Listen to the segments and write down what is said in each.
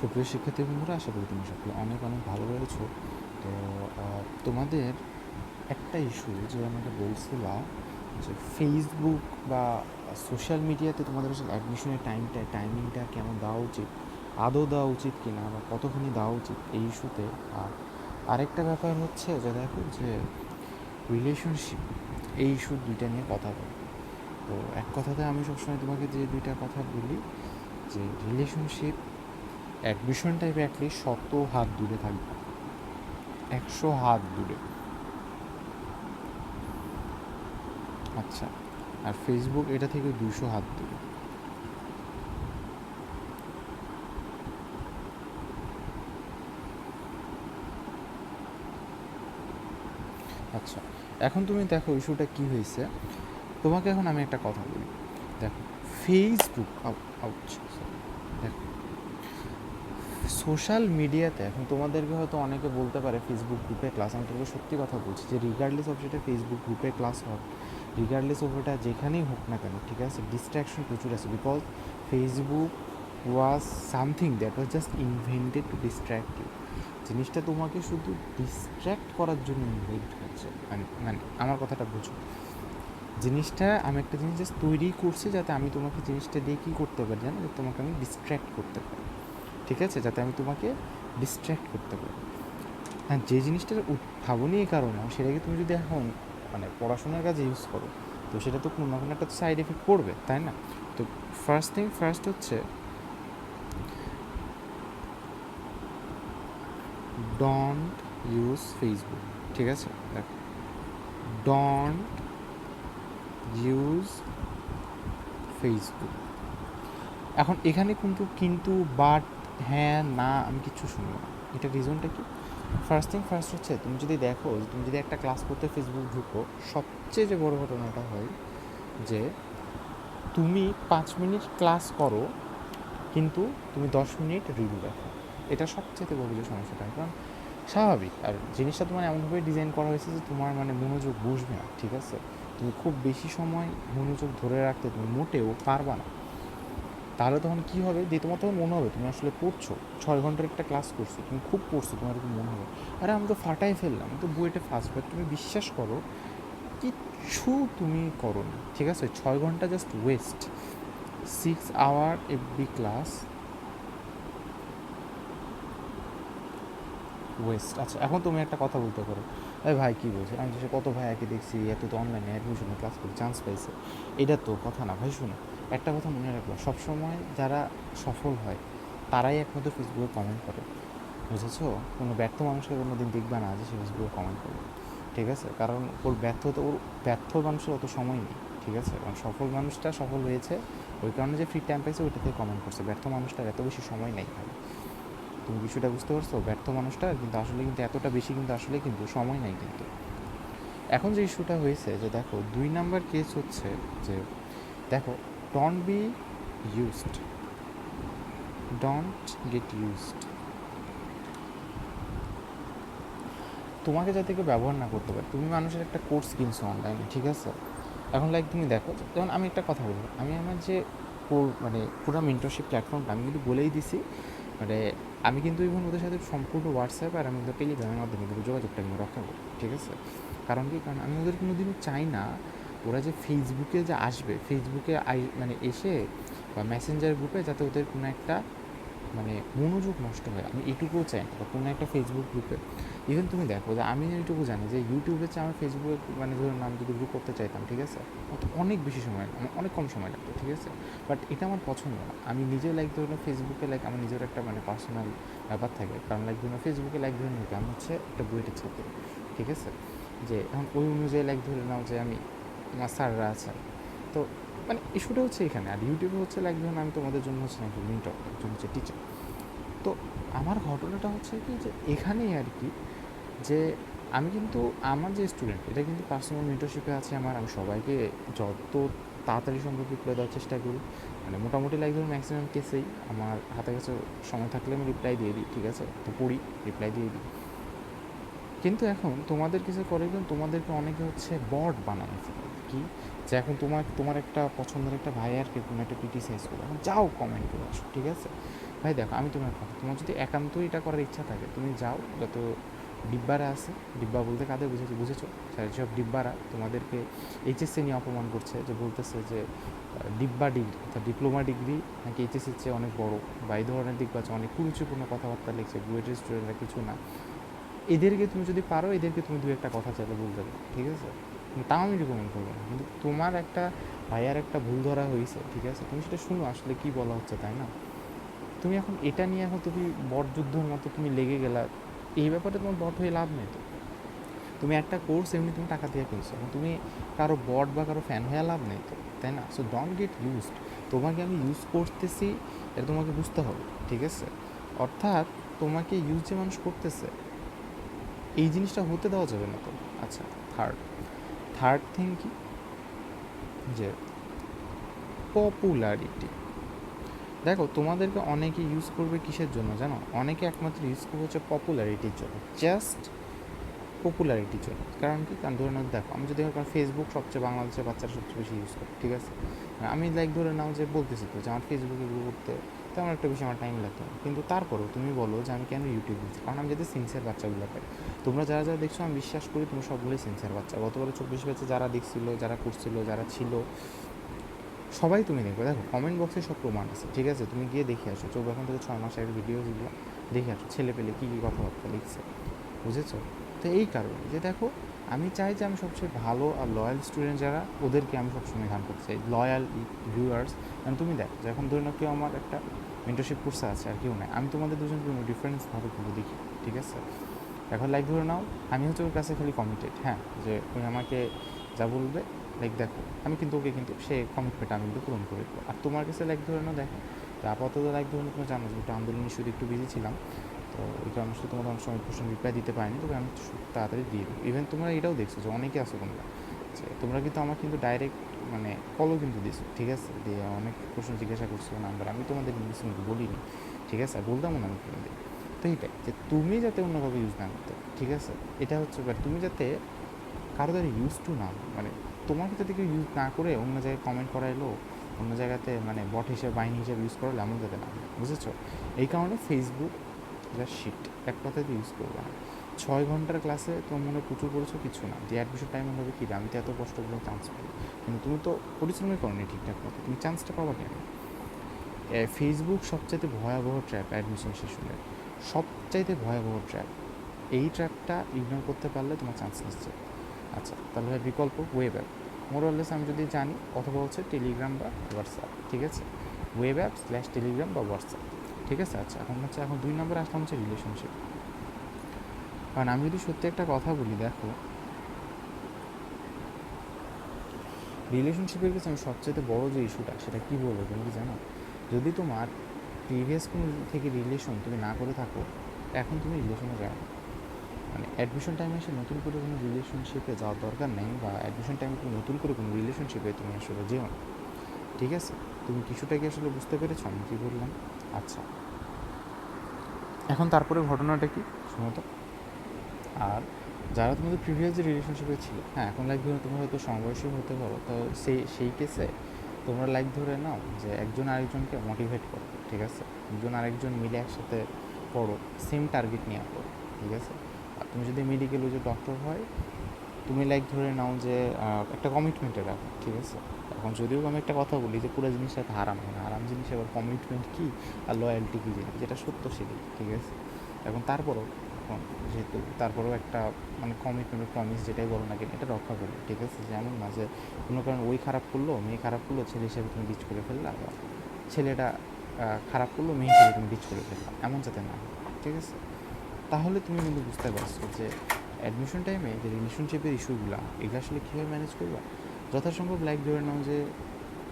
সুপ্রিয় শিক্ষার্থী বন্ধুরা, আশা করি তুমি সকলে অনেক অনেক ভালো রয়েছো। তো তোমাদের একটা ইস্যু যে আমাকে বলছিলা যে ফেসবুক বা সোশ্যাল মিডিয়াতে তোমাদের আসলে অ্যাডমিশনের টাইমটা টাইমিংটা কেমন দেওয়া উচিত? আদৌ দেওয়া উচিত কি না বা কতখানি দেওয়া উচিত এই ইস্যুতে আর আরেকটা ব্যাপার হচ্ছে যে দেখো যে রিলেশনশিপ এই ইস্যু দুইটা নিয়ে কথা বল। তো এক কথাতে আমি সবসময় তোমাকে যে দুইটা কথা বলি যে রিলেশনশিপ অ্যাডমিশন টাইপে অ্যাটলিস্ট শত হাত দূরে থাকবে। একশো হাত দূরে। আচ্ছা আর ফেসবুক এটা থেকে দুশো হাত দূরে। আচ্ছা এখন তুমি দেখো ইস্যুটা কি হয়েছে। তোমাকে এখন আমি একটা কথা বলি। দেখো ফেসবুক আউট দেখো সোশ্যাল মিডিয়াতে, এখন তোমাদেরকে হয়তো অনেকে বলতে পারে ফেসবুক গ্রুপে ক্লাস আমি তোমাকে সত্যি কথা বলছি যে রিগার্ডলেস অফ সেটা ফেসবুক গ্রুপে ক্লাস হোক রিগার্ডলেস অফ এটা যেখানেই হোক না কেন, ঠিক আছে? ডিস্ট্র্যাকশন প্রচুর আছে because Facebook was something that was just invented to distract you জিনিসটা তোমাকে শুধু ডিস্ট্র্যাক্ট করার জন্য ইনভেন্ট হচ্ছে মানে মানে আমার কথাটা বুঝো। জিনিসটা, আমি একটা জিনিস জাস্ট তৈরি করছি যাতে আমি তোমাকে জিনিসটা দিয়ে কী করতে পারি জানো? তোমাকে আমি ডিস্ট্র্যাক্ট করতে পারি। ঠিক আছে? যাতে আমি তোমাকে ডিস্ট্র্যাক্ট করতে পারি। হ্যাঁ যে জিনিসটার উদ্ভাবনী কারণে সেটাকে তুমি যদি এখন মানে পড়াশোনার কাজে ইউজ করো, তো সেটা তো কোনো না কোনো একটা সাইড এফেক্ট পড়বে, তাই না? তো ফার্স্ট থিং ফার্স্ট হচ্ছে ডন্ট ইউজ ফেসবুক ঠিক আছে? দেখো ডন্ট ইউজ ফেসবুক এখন এখানে কিন্তু কিন্তু বাট হ্যাঁ না, আমি কিচ্ছু শুনব না। এটা রিজনটা কি? ফার্স্ট থিং ফার্স্ট হচ্ছে, তুমি যদি দেখো, তুমি যদি একটা ক্লাস করতে ফেসবুক ঢুকো, সবচেয়ে যে বড় ঘটনাটা হয় যে, তুমি পাঁচ মিনিট ক্লাস করো, কিন্তু তুমি দশ মিনিট রিভিউ দেখো এটা সবচেয়ে বড় যে সমস্যাটা। কারণ স্বাভাবিক। আর জিনিসটা তোমার এমনভাবে ডিজাইন করা হয়েছে যে তোমার মানে মনোযোগ বসবে না, ঠিক আছে? তুমি খুব বেশি সময় মনোযোগ ধরে রাখতে তুমি মোটেও পারবা না। তাহলে তখন কী হবে? যে তোমার তখন মনে হবে, তুমি আসলে পড়ছো, ছয় ঘণ্টার একটা ক্লাস করছ, তুমি খুব পড়ছো, তোমার এরকম মনে হবে। আরে আমি তো ফাটাই ফেললাম তো বইটা ফার্স্ট বাট তুমি বিশ্বাস করো, কিচ্ছু তুমি করো না, ঠিক আছে? ছয় ঘণ্টা just waste six hour every class waste আচ্ছা এখন তুমি একটা কথা বলতে পারো। এই ভাই কী বলছে? আমি কত ভাই একে দেখছি, এত তো অনলাইনে অ্যাডমিশনে ক্লাস করে চান্স পাইছে। এটা তো কথা না ভাই, শুনো। একটা কথা মনে রাখব, সবসময় যারা সফল হয়, তারাই একমাত্র ফেসবুকে কমেন্ট করে। বুঝেছ? কোনো ব্যর্থ মানুষকে কোনো দিন দেখবে না যে সে ফেসবুকে কমেন্ট করবে। ঠিক আছে? কারণ ওর ব্যর্থতা ওর ব্যর্থ মানুষের অত সময় নেই, ঠিক আছে? কারণ সফল মানুষটা সফল হয়েছে, ওই কারণে যে ফ্রি টাইম পাইছে ওইটা থেকে কমেন্ট করছে। ব্যর্থ মানুষটার এত বেশি সময় নেই ভাই। তুমি বিষয়টা বুঝতে পারছ? ব্যর্থ মানুষটার কিন্তু আসলে কিন্তু এতটা বেশি কিন্তু আসলে কিন্তু সময় নেই কিন্তু। এখন যে ইস্যুটা হয়েছে যে দেখো, দুই নাম্বার কেস হচ্ছে যে, দেখো don't be used don't get used তোমাকে যাতে কেউ ব্যবহার না করতে পারে, তুমি মানুষের একটা কোর্স কিনছো অনলাইনে ঠিক আছে? এখন লাইক তুমি দেখো, যেমন আমি একটা কথা বলব, আমি আমার যে মানে পুরো মেন্টরশিপ প্ল্যাটফর্মটা আমি কিন্তু বলেই দিছি মানে আমি কিন্তু ইভেন ওদের সাথে সম্পূর্ণ হোয়াটসঅ্যাপ আর আমি ওদের টেলিগ্রামের মাধ্যমে কিন্তু যোগাযোগটা কিন্তু রক্ষা করি, ঠিক আছে? কারণ কি? কারণ আমি ওদের কোনো দিনও চাই না ওরা যে ফেসবুকে যে আসবে ফেসবুকে আই মানে এসে বা মেসেঞ্জার গ্রুপে যাতে ওদের কোনো একটা মানে মনোযোগ নষ্ট হয়, আমি এটুকুও চাই না, বা কোনো একটা ফেসবুক গ্রুপে ইভেন তুমি দেখো যে আমি এইটুকু জানি যে ইউটিউবের চেয়ে আমার ফেসবুকে মানে ধরুন আমি যদি গ্রুপ করতে চাইতাম, ঠিক আছে? অনেক বেশি সময় মানে অনেক কম সময় লাগতো, ঠিক আছে? বাট এটা আমার পছন্দ না। আমি নিজেও লাইক ধরুন ফেসবুকে লাইক আমার নিজের একটা মানে পার্সোনাল ব্যাপার থাকে। কারণ লাইক ধরুন ফেসবুকে লাইক ধরে নিতে আমি হচ্ছে একটা বইটা ছাত্র ঠিক আছে? যে এখন ওই অনুযায়ী লাইক ধরে নাও যে আমি আমার স্যাররা আছে তো মানে ইস্যুটা হচ্ছে এখানে, আর ইউটিউবে হচ্ছে ধরুন আমি তোমাদের জন্য হচ্ছে একজন মেন্টর একজন হচ্ছে টিচার তো আমার ঘটনাটা হচ্ছে কি যে এখানেই আর কি যে আমি কিন্তু, আমার যে স্টুডেন্ট এটা কিন্তু পার্সোনাল মেন্টরশিপে আছে আমার, আমি সবাইকে যত তাড়াতাড়ি সম্ভব রিপ্লাই দেওয়ার চেষ্টা করি। মানে মোটামুটি লাইক ধরুন ম্যাক্সিমাম কেসেই আমার হাতে কাছে সময় থাকলে আমি রিপ্লাই দিয়ে দিই, ঠিক আছে? তো পড়ি রিপ্লাই দিয়ে দিই। কিন্তু এখন তোমাদের কিছু করে তোমাদেরকে অনেকে হচ্ছে বট বানায় ফেলে। কি? যে এখন তোমার তোমার একটা পছন্দের একটা ভাই আর কি কোনো একটা ক্রিটিসাইজ করে। এখন যাও কমেন্ট করে আসো, ঠিক আছে? ভাই দেখো, আমি তোমার কথা, তোমার যদি একান্তই এটা করার ইচ্ছা থাকে, তুমি যাও, যত ডিব্বারা আছে, ডিব্বা বলতে কাদের বুঝেছ বুঝেছ? সব ডিব্বারা তোমাদেরকে এইচএসসি নিয়ে অপমান করছে, যে বলতেছে যে ডিব্বা ডিগ্রি, অর্থাৎ ডিপ্লোমা ডিগ্রি নাকি এইচএসসির চেয়ে অনেক বড়, বা এই ধরনের দিক আছে, অনেক কুরুচিপূর্ণ কথাবার্তা লিখছে বুয়েটের স্টুডেন্টরা কিছু না। এদেরকে তুমি যদি পারো, এদেরকে তুমি দু একটা কথা চাইলে বলতে পারো ঠিক আছে? তাও আমি রিকমেন্ড করব না। কিন্তু তোমার একটা ভাইয়ার একটা ভুল ধরা হয়েছে, ঠিক আছে? তুমি সেটা শুনো, আসলে কি বলা হচ্ছে তাই না? তুমি এখন এটা নিয়ে এখন তুমি বট যুদ্ধর মতো তুমি লেগে গেলা, এই ব্যাপারে তোমার বট হয়ে লাভ নেই তো। তুমি একটা কোর্স এমনি তুমি টাকা দিয়ে কিনছো তুমি কারও বট বা কারও ফ্যান হয়ে লাভ নেই তো, তাই না? সো ডোন্ট গেট ইউজড তোমাকে আমি ইউজ করতেছি, এটা তোমাকে বুঝতে হবে, ঠিক আছে? অর্থাৎ তোমাকে ইউজ যে মানুষ করতেছে, এই জিনিসটা হতে দেওয়া যাবে না তো। আচ্ছা থার্ড থার্ড থিং কি? যে পপুলারিটি দেখো, তোমাদেরকে অনেকে ইউজ করবে কিসের জন্য জানো? অনেকে একমাত্র ইউজ করবে হচ্ছে পপুলারিটির জন্য জাস্ট পপুলারিটির জন্য। কারণ কি? কারণ ধরে নাও, দেখো, আমি যদি কারণ ফেসবুক সবচেয়ে বাংলাদেশের বাচ্চারা সবচেয়ে বেশি ইউজ করে, ঠিক আছে? আমি লাইক ধরে নাও যে বলতেছি তো যে আমার ফেসবুকে এগুলো করতে তেমন একটা বেশি আমার টাইম লাগতো কিন্তু তারপরেও তুমি বলো যে আমি কেন ইউটিউব দিচ্ছি কারণ আমি যাতে সিনসিয়ার বাচ্চাগুলো পাই তোমরা যারা যারা দেখছ, আমি বিশ্বাস করি তোমরা সবগুলোই সিনসিয়ার বাচ্চা। গতবারে চব্বিশ ব্যাচে যারা দেখছিলো, যারা করছিল, যারা ছিল, সবাই তুমি দেখবে। দেখো কমেন্ট বক্সে সব প্রমাণ আছে, ঠিক আছে? তুমি গিয়ে দেখে আসো। চোখ এখন থেকে ছয় মাস ভিডিও দিলো দেখে আসো। ছেলে পেলে কী কী কথাবার্তা লিখছে, বুঝেছ? তো এই কারণে যে দেখো, আমি চাই যে আমি সবচেয়ে ভালো আর লয়াল স্টুডেন্ট যারা, ওদেরকে আমি সবসময় ধান করতে চাই। লয়াল ভিউয়ার্স কারণ তুমি দেখো, যে এখন ধরে নাও কেউ আমার একটা মেন্টরশিপ কোর্সে আছে আর কেউ নাই। আমি তোমাদের দুজন কোনো ডিফারেন্স ভাবে কিন্তু দেখি ঠিক আছে? এখন লাইক ধরে নাও, আমি হচ্ছে ওর কাছে খালি কমিটেড হ্যাঁ? যে তুমি আমাকে যা বলবে লাইক দেখো, আমি কিন্তু ওকে কিন্তু সে কমিটমেন্ট আমি কিন্তু পূরণ করে দেবো। আর তোমার কাছে লাইক ধরে নাও, দেখো, তো আপাতত লাইক ধরে নাও তুমি জানো যে একটু আন্দোলনের শুধু একটু বিজি ছিলাম, তো এই কারণে শুধু তোমাদের অনেক সময় প্রশ্ন রিপ্লাই দিতে পারিনি, তবে আমি তাড়াতাড়ি দিয়ে দেবো। ইভেন তোমরা এটাও দেখছ যে অনেকে আছো তোমরা, যে তোমরা কিন্তু আমার কিন্তু ডাইরেক্ট মানে কলও কিন্তু দিছো, ঠিক আছে? দিয়ে অনেক প্রশ্ন জিজ্ঞাসা করছ নাম্বার আমি তোমাদের কিছু কিন্তু বলিনি, ঠিক আছে? আর বলতামও না আমি কোনোদিন তো এইটাই, যে তুমি যাতে অন্যভাবে ইউজ না করতে, ঠিক আছে? এটা হচ্ছে ব্যাপার। তুমি যাতে কারও দ্বারা ইউজ টু না মানে তোমাকে যাতে কেউ ইউজ না করে, অন্য জায়গায় কমেন্ট করাইলো, অন্য জায়গাতে মানে বট হিসেবে বাইন হিসেবে ইউজ করালো এমন যাতে না। বুঝেছ? এই কারণে ফেসবুক যা শিট এক কথায় ইউজ করব না। ছয় ঘণ্টার ক্লাসে তোমার মনে প্রচুর পড়েছো? কিছু না। যে অ্যাডমিশন টাইম হবে কি? আমি তো এত কষ্ট করে চান্স পাই। কিন্তু তুমি তো পরিশ্রমই করনি ঠিকঠাক মতো। তুমি চান্সটা পাবা কেন? ফেসবুক সবচাইতে ভয়াবহ ট্র্যাপ অ্যাডমিশন সেশনের সবচাইতে ভয়াবহ ট্র্যাপ এই ট্র্যাপটা ইগনোর করতে পারলে তোমার চান্স নিচ্ছে আচ্ছা তাহলে বিকল্প ওয়েব অ্যাপ মোরলেস আমি যদি জানি, অথবা হচ্ছে টেলিগ্রাম বা হোয়াটসঅ্যাপ ঠিক আছে? ওয়েব অ্যাপ স্ল্যাশ টেলিগ্রাম বা হোয়াটসঅ্যাপ ঠিক আছে? আচ্ছা এখন হচ্ছে, এখন দুই নম্বরে আসলাম হচ্ছে রিলেশনশিপ কারণ আমি যদি সত্যি একটা কথা বলি, দেখো। রিলেশনশিপের কাছে আমি সবচেয়ে বড় যে ইস্যুটা সেটা কী বলব তুমি কি জানো? যদি তোমার প্রিভিয়াস কোনো থেকে রিলেশন তুমি না করে থাকো, এখন তুমি রিলেশনে যাও মানে অ্যাডমিশন টাইমে এসে নতুন করে কোনো রিলেশনশিপে যাওয়ার দরকার নেই বা অ্যাডমিশন টাইমে তুমি নতুন করে কোনো রিলেশনশিপে তুমি আসলে যেও না। ঠিক আছে? তুমি কিছুটা কি আসলে বুঝতে পেরেছ? আমি কী বললাম? আচ্ছা। এখন তারপরে ঘটনাটা কি? শুনো তো। আর যারা তোমাদের প্রিভিয়াস যে রিলেশনশিপে ছিল হ্যাঁ এখন লাইক ধরে তোমরা হয়তো সমবয়সী হতে পারো, তো সেই সেই কেসে তোমরা লাইক ধরে নাও যে একজন আরেকজনকে মোটিভেট করো, ঠিক আছে? একজন আরেকজন মিলে একসাথে পড়ো সেম টার্গেট নিয়ে পড়ো, ঠিক আছে? আর তুমি যদি মেডিকেল যে ডক্টর হয়, তুমি লাইক ধরে নাও যে একটা কমিটমেন্টে রাখো, ঠিক আছে? এখন যদিও আমি একটা কথা বলি যে পুরো জিনিসটা তো হারাম হয় না, হারাম জিনিস আবার কমিটমেন্ট কী? আর লয়্যালটি কী জিনিস? যেটা সত্য সেটাই, ঠিক আছে? এখন তারপরও এখন, যেহেতু তারপরেও একটা মানে কমিটমেন্ট প্রমিস যেটাই বলো না কেন, এটা রক্ষা করবে, ঠিক আছে? যেমন যে, কোনো কারণে ওই খারাপ করল, মেয়ে খারাপ করল, ছেলে হিসেবে তুমি ডিচ করে ফেললা, বা ছেলেটা খারাপ করল, মেয়ে হিসেবে তুমি ডিচ করে ফেললা, এমন যাতে না ঠিক আছে? তাহলে তুমি কিন্তু বুঝতে পারছ যে অ্যাডমিশন টাইমে যে রিলেশনশিপের ইস্যুগুলো এগুলো আসলে কীভাবে ম্যানেজ করবা? যথাসম্ভব লাইক ধরে নাও যে,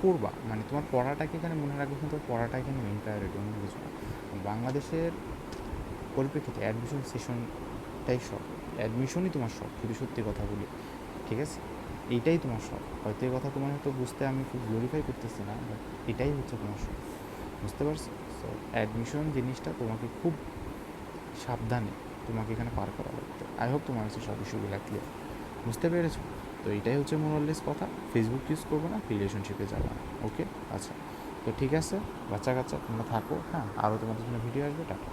করবা মানে তোমার পড়াটাকে এখানে মনে রাখবে, কিন্তু পড়াটা এখানে মেন প্রায়োরিটি অন্য কিছু বাংলাদেশের পরিপ্রেক্ষিতে অ্যাডমিশন সেশনটাই সব। অ্যাডমিশনই তোমার সব যদি সত্যি কথা বলি ঠিক আছে? এইটাই তোমার সব। হয়তো এই কথা তোমার হয়তো বুঝতে আমি খুব গ্লোরিফাই করতেছি না বাট এটাই হচ্ছে তোমার সব। বুঝতে পারছ? সো অ্যাডমিশন জিনিসটা তোমাকে খুব সাবধানে তোমাকে এখানে পার করা লাগবে। আই হোপ তোমার হচ্ছে সব ইস্যুগুলো ক্লিয়ার বুঝতে পেরেছ? তো এটাই হচ্ছে মোরালেস কথা। ফেসবুক ইউজ করব না রিলেশনশিপে যাব না ওকে আচ্ছা তো ঠিক আছে? বাচ্চা কাচ্চা তোমরা থাকো হ্যাঁ? আরও তোমাদের জন্য ভিডিও আসবে, টাটা।